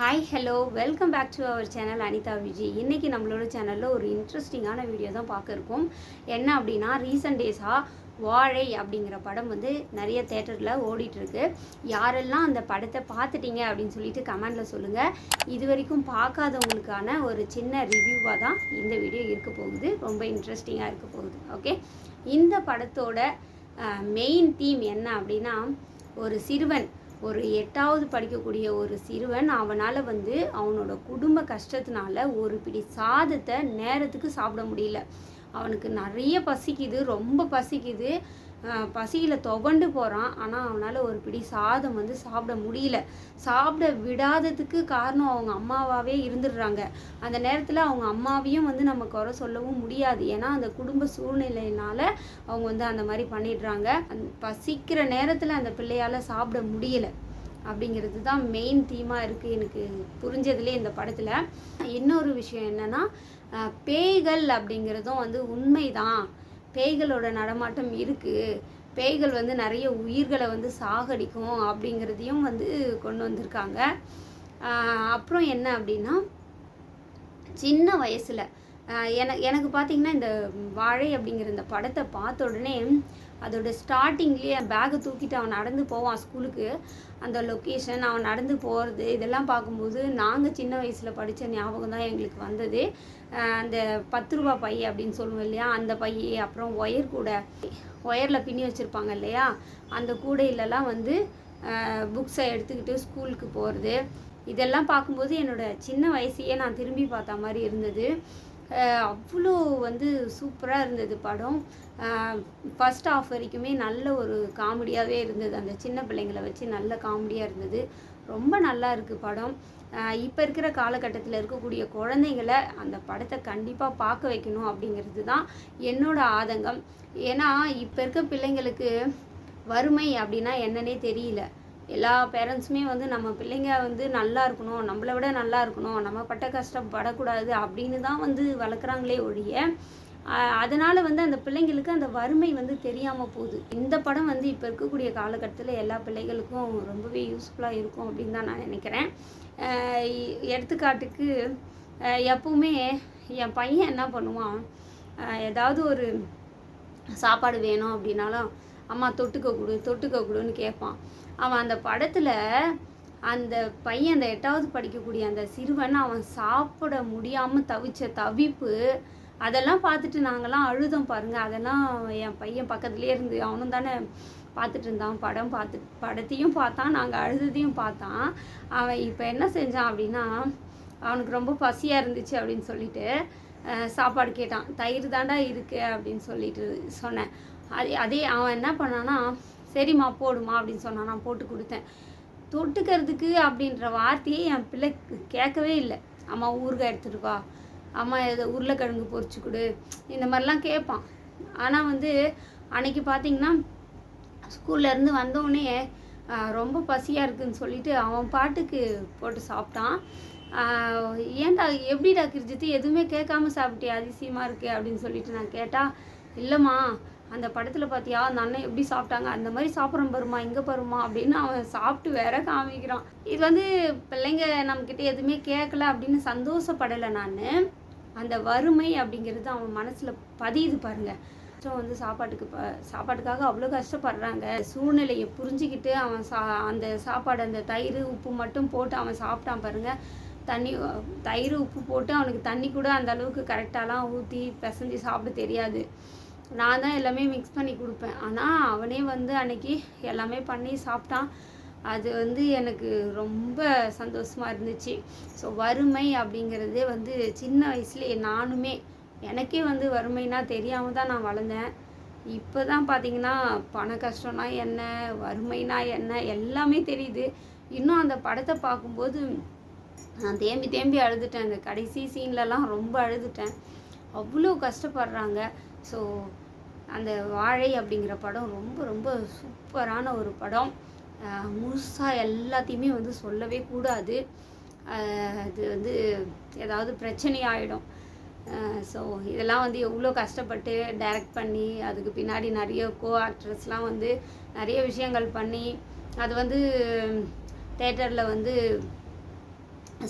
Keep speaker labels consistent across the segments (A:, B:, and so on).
A: Hi hello welcome back to our channel Anitha Vijay இன்றைக்கி நம்மளோட சேனலில் ஒரு இன்ட்ரெஸ்டிங்கான வீடியோ தான் பார்க்க இருக்கோம். என்ன அப்படின்னா ரீசன்ட் டேஸாக வாழை அப்படிங்கிற படம் வந்து நிறைய தேட்டரில் ஓடிட்டுருக்கு. யாரெல்லாம் அந்த படத்தை பார்த்துட்டீங்க அப்படின்னு சொல்லிட்டு கமெண்டில் சொல்லுங்கள் இது வரைக்கும் பார்க்காதவங்களுக்கான ஒரு சின்ன ரிவ்யூவாக தான் இந்த வீடியோ இருக்க போகுது. ரொம்ப இன்ட்ரெஸ்டிங்காக இருக்க போகுது. ஓகே இந்த படத்தோட மெயின் தீம் என்ன அப்படின்னா ஒரு சிறுவன் ஒரு எட்டாவது படிக்கக்கூடிய ஒரு சிறுவன் அவனால் வந்து அவனோட குடும்ப கஷ்டத்தினால ஒரு பிடி சாதத்தை நேரத்துக்கு சாப்பிட முடியல. அவனுக்கு நிறைய பசிக்குது ரொம்ப பசிக்குது. பசியில் துவண்டு போகிறான் ஆனால் அவனால் ஒரு பிடி சாதம் வந்து சாப்பிட முடியல. சாப்பிட விடாததுக்கு காரணம் அவங்க அம்மாவாகவே இருந்துடுறாங்க. அந்த நேரத்தில் அவங்க அம்மாவையும் வந்து நம்ம குறை சொல்லவும் முடியாது. ஏன்னா அந்த குடும்ப சூழ்நிலையினால் அவங்க வந்து அந்த மாதிரி பண்ணிடுறாங்க. பசிக்கிற நேரத்தில் அந்த பிள்ளையால் சாப்பிட முடியல. அப்படிங்கிறது தான் மெயின் தீமாக இருக்குது எனக்கு புரிஞ்சதுலே இந்த படத்தில். இன்னொரு விஷயம் என்னென்னா பேய்கள் அப்படிங்கிறதும் வந்து உண்மைதான். பேய்களோட நடமாட்டம் இருக்குது பேய்கள் வந்து நிறைய உயிர்களை வந்து சாகடிக்கும் அப்படிங்கிறதையும் வந்து கொண்டு வந்திருக்காங்க. அப்புறம் என்ன அப்படின்னா சின்ன வயசில் என எனக்கு பார்த்திங்கன்னா இந்த வாழை அப்படிங்கிற இந்த படத்தை பார்த்த உடனே அதோட ஸ்டார்டிங்லேயே பேகை தூக்கிட்டு அவன் நடந்து போவான் ஸ்கூலுக்கு அந்த லொக்கேஷன் அவன் நடந்து போகிறது இதெல்லாம் பார்க்கும்போது நாங்கள் சின்ன வயசில் படித்த ஞாபகம் தான் எங்களுக்கு வந்தது. அந்த பத்து ரூபா பை அப்படின்னு சொல்லுவோம் இல்லையா? அந்த பை அப்புறம் ஒயர் கூடை. ஒயரில் பின்னி வச்சுருப்பாங்க இல்லையா? அந்த கூடையிலலாம் வந்து புக்ஸை எடுத்துக்கிட்டு ஸ்கூலுக்கு போகிறது இதெல்லாம் பார்க்கும்போது என்னோடய சின்ன வயசையே நான் திரும்பி பார்த்த மாதிரி இருந்தது. அவ்வளோ வந்து சூப்பராக இருந்தது படம். ஃபஸ்ட் ஆஃப் வரைக்குமே நல்ல ஒரு காமெடியாகவே இருந்தது. அந்த சின்ன பிள்ளைங்களை வச்சு நல்ல காமெடியாக இருந்தது. ரொம்ப நல்லா இருக்குது படம். இப்போ இருக்கிற காலகட்டத்தில் இருக்கக்கூடிய குழந்தைங்களை அந்த படத்தை கண்டிப்பாக பார்க்க வைக்கணும் அப்படிங்கிறது தான் என்னோட ஆதங்கம். ஏன்னா இப்போ இருக்க பிள்ளைங்களுக்கு வறுமை அப்படின்னா என்னன்னே தெரியல. எல்லா பேரண்ட்ஸுமே வந்து நம்ம பிள்ளைங்க வந்து நல்லா இருக்கணும் நம்மளை விட நல்லா இருக்கணும் நம்ம பட்ட கஷ்டம் படக்கூடாது அப்படின்னு தான் வந்து வளர்க்குறாங்களே ஒழிய அதனால் வந்து அந்த பிள்ளைங்களுக்கு அந்த வறுமை வந்து தெரியாமல் போகுது. இந்த படம் வந்து இப்போ இருக்கக்கூடிய காலகட்டத்தில் எல்லா பிள்ளைகளுக்கும் ரொம்பவே யூஸ்ஃபுல்லாக இருக்கும் அப்படின்னு தான் நான் நினைக்கிறேன். எடுத்துக்காட்டுக்கு எப்பவுமே என் பையன் என்ன பண்ணுவான்? ஏதாவது ஒரு சாப்பாடு வேணும் அப்படின்னாலும் அம்மா தொட்டுக்க கொடு தொட்டுக்க கொடுன்னு கேட்பான். அவன் அந்த படத்தில் அந்த பையன் அந்த எட்டாவது படிக்கக்கூடிய அந்த சிறுவன் அவன் சாப்பிட முடியாமல் தவிச்ச தவிப்பு அதெல்லாம் பார்த்துட்டு நாங்கள்லாம் அழுதோம் பாருங்கள் அதெல்லாம் என் பையன் பக்கத்துலேயே இருந்து அவனும் தானே பார்த்துட்டு இருந்தான். படம் பார்த்து படத்தையும் பார்த்தான். நாங்கள் அழுததையும் பார்த்தான். அவன் இப்போ என்ன செஞ்சான் அப்படின்னா அவனுக்கு ரொம்ப பசியாக இருந்துச்சு அப்படின்னு சொல்லிட்டு சாப்பாடு கேட்டான். தயிர் தாண்டா இருக்கு அப்படின்னு சொல்லிட்டு சொன்னேன். அதே அதே அவன் என்ன பண்ணான்னா சரிம்மா போடுமா அப்படின்னு சொன்னான். நான் போட்டு கொடுத்தேன். தொட்டுக்கிறதுக்கு அப்படின்ற வார்த்தையே என் பிள்ளை கேட்கவே இல்லை. அம்மா ஊறுகாய் எடுத்துகிட்டு வா. அம்மா எது உருளைக்கிழங்கு பொறிச்சு கொடு. இந்த மாதிரிலாம் கேட்பான். ஆனால் வந்து அன்னைக்கு பார்த்தீங்கன்னா ஸ்கூல்லேருந்து வந்தோடனே ரொம்ப பசியாக இருக்குதுன்னு சொல்லிட்டு அவன் பாட்டுக்கு போட்டு சாப்பிட்டான். ஏன்டா எப்படிடா கிரிஜித்து? எதுவுமே கேட்காம சாப்பிட்டியா? அதிசயமாக இருக்குது அப்படின்னு சொல்லிட்டு நான் கேட்டால் இல்லைம்மா அந்த படத்தில் பார்த்தியா அந்த அண்ணன் எப்படி சாப்பிட்டாங்க அந்த மாதிரி சாப்பிட்றோம் பருமா இங்கே பருமா அப்படின்னு அவன் சாப்பிட்டு வேற காமிக்கிறான். இது வந்து பிள்ளைங்க நம்மக்கிட்ட எதுவுமே கேட்கல அப்படின்னு சந்தோஷப்படலை நான். அந்த வறுமை அப்படிங்கிறது அவன் மனசில் பதியுது பாருங்க. வந்து சாப்பாட்டுக்கு ப சாப்பாட்டுக்காக அவ்வளோ கஷ்டப்படுறாங்க. சூழ்நிலையை புரிஞ்சுக்கிட்டு அவன் சா அந்த சாப்பாடு அந்த தயிர் உப்பு மட்டும் போட்டு அவன் சாப்பிட்டான் பாருங்க. தண்ணி தயிர் உப்பு போட்டு அவனுக்கு தண்ணி கூட அந்த அளவுக்கு கரெக்டாலாம் ஊற்றி பிசைஞ்சு சாப்பிட தெரியாது. நான் தான் எல்லாமே மிக்ஸ் பண்ணி கொடுப்பேன். ஆனால் அவனே வந்து அன்னைக்கு எல்லாமே பண்ணி சாப்பிட்டான். அது வந்து எனக்கு ரொம்ப சந்தோஷமாக இருந்துச்சு. ஸோ வறுமை அப்படிங்கிறதே வந்து சின்ன வயசுலேயே நானுமே எனக்கே வந்து வறுமைனா தெரியாமல் தான் நான் வளர்ந்தேன். இப்போ தான் பார்த்தீங்கன்னா பண கஷ்டம்னா என்ன வறுமைனா என்ன எல்லாமே தெரியுது. இன்னும் அந்த படத்தை பார்க்கும்போது நான் தேம்பி தேம்பி அழுதுட்டேன். அந்த கடைசி சீன்லலாம் ரொம்ப அழுதுட்டேன். அவ்வளோ கஷ்டப்படுறாங்க. ஸோ அந்த வாழை அப்படிங்கிற படம் ரொம்ப ரொம்ப சூப்பரான ஒரு படம். முழுசாக எல்லாத்தையுமே வந்து சொல்லவே கூடாது. அது வந்து ஏதாவது பிரச்சனை ஆகிடும் ஸோ இதெல்லாம் வந்து எவ்வளோ கஷ்டப்பட்டு டைரக்ட் பண்ணி அதுக்கு பின்னாடி நிறைய கோ ஆக்ட்ரஸ்லாம் வந்து நிறைய விஷயங்கள் பண்ணி அது வந்து தேட்டரில் வந்து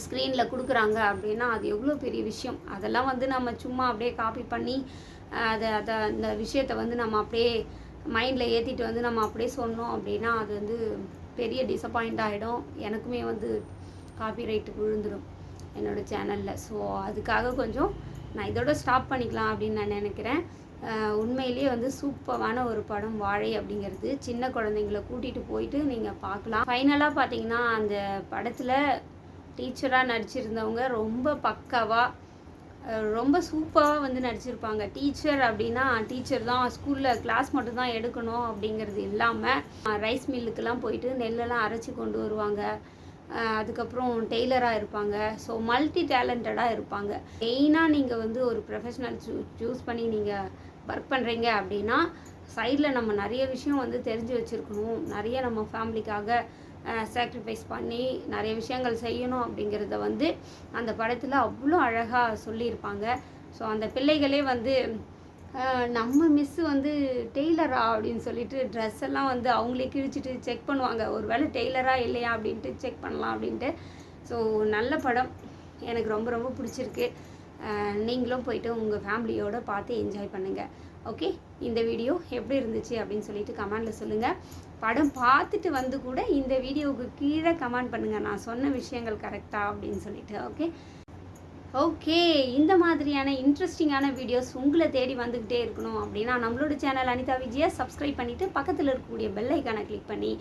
A: ஸ்க்ரீனில் கொடுக்குறாங்க அப்படின்னா அது எவ்வளோ பெரிய விஷயம். அதெல்லாம் வந்து நம்ம சும்மா அப்படியே காப்பி பண்ணி அதை அதை அந்த விஷயத்தை வந்து நம்ம அப்படியே மைண்டில் ஏற்றிட்டு வந்து நம்ம அப்படியே சொன்னோம் அப்படின்னா அது வந்து பெரிய டிசப்பாயிண்ட் ஆகிடும் எனக்குமே வந்து காப்பி ரைட்டு விழுந்துடும் என்னோடய சேனலில் ஸோ அதுக்காக கொஞ்சம் நான் இதோட ஸ்டாப் பண்ணிக்கலாம் அப்படின்னு நான் நினைக்கிறேன். உண்மையிலேயே வந்து சூப்பரான ஒரு படம் வாழை அப்படிங்கிறது. சின்ன குழந்தைங்கள கூட்டிகிட்டு போயிட்டு நீங்கள் பார்க்கலாம். ஃபைனலாக பார்த்தீங்கன்னா அந்த படத்தில் டீச்சராக நடிச்சிருந்தவங்க ரொம்ப பக்காவாக ரொம்ப சூப்பராக வந்து நடிச்சிருப்பாங்க. டீச்சர் அப்படின்னா டீச்சர் தான் ஸ்கூலில் கிளாஸ் மட்டும் தான் எடுக்கணும் அப்படிங்கிறது இல்லாமல் ரைஸ் மில்லுக்கெல்லாம் போயிட்டு நெல்லெல்லாம் அரைச்சி கொண்டு வருவாங்க. அதுக்கப்புறம் டெய்லராக இருப்பாங்க. ஸோ மல்டி டேலண்டடாக இருப்பாங்க. மெயினாக நீங்கள் வந்து ஒரு ப்ரொஃபஷனல் சூ சூஸ் பண்ணி நீங்கள் ஒர்க் பண்ணுறீங்க அப்படின்னா சைடில் நம்ம நிறைய விஷயம் வந்து தெரிஞ்சு வச்சுருக்கணும். நிறைய நம்ம ஃபேமிலிக்காக சாக்ரிஃபைஸ் பண்ணி நிறைய விஷயங்கள் செய்யணும் அப்படிங்கிறத வந்து அந்த படத்தில் அவ்வளோ அழகாக சொல்லியிருப்பாங்க. ஸோ அந்த பிள்ளைகளே வந்து நம்ம மிஸ்ஸு வந்து டெய்லரா அப்படின்னு சொல்லிட்டு ட்ரெஸ் எல்லாம் வந்து அவங்களே கிழிச்சிட்டு செக் பண்ணுவாங்க. ஒரு வேளை டெய்லரா இல்லையா அப்படின்ட்டு செக் பண்ணலாம் அப்படின்ட்டு. ஸோ நல்ல படம். எனக்கு ரொம்ப ரொம்ப பிடிச்சிருக்கு. நீங்களும் போயிட்டு உங்கள் ஃபேமிலியோடு பார்த்து என்ஜாய் பண்ணுங்கள் ஓகே இந்த வீடியோ எப்படி இருந்துச்சு அப்படின்னு சொல்லிட்டு கமெண்டில் சொல்லுங்கள் படம் பார்த்துட்டு வந்து கூட இந்த வீடியோவுக்கு கீழே கமெண்ட் பண்ணுங்கள் நான் சொன்ன விஷயங்கள் கரெக்டாக அப்படின்னு சொல்லிட்டு ஓகே ஓகே இந்த மாதிரியான இன்ட்ரெஸ்டிங்கான வீடியோஸ் உங்களை தேடி வந்துக்கிட்டே இருக்கணும் அப்படின்னா நம்மளோட சேனல் அனிதா விஜயா சப்ஸ்கிரைப் பண்ணிவிட்டு பக்கத்தில் இருக்கக்கூடிய பெல் ஐக்கானை கிளிக் பண்ணி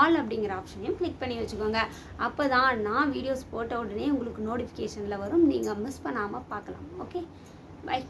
A: ஆல் அப்படிங்கிற ஆப்ஷனையும் கிளிக் பண்ணி வச்சுக்கோங்க. அப்போ தான் நான் வீடியோஸ் போட்ட உடனே உங்களுக்கு நோட்டிஃபிகேஷனில் வரும். நீங்கள் மிஸ் பண்ணாமல் பார்க்கலாம் ஓகே பை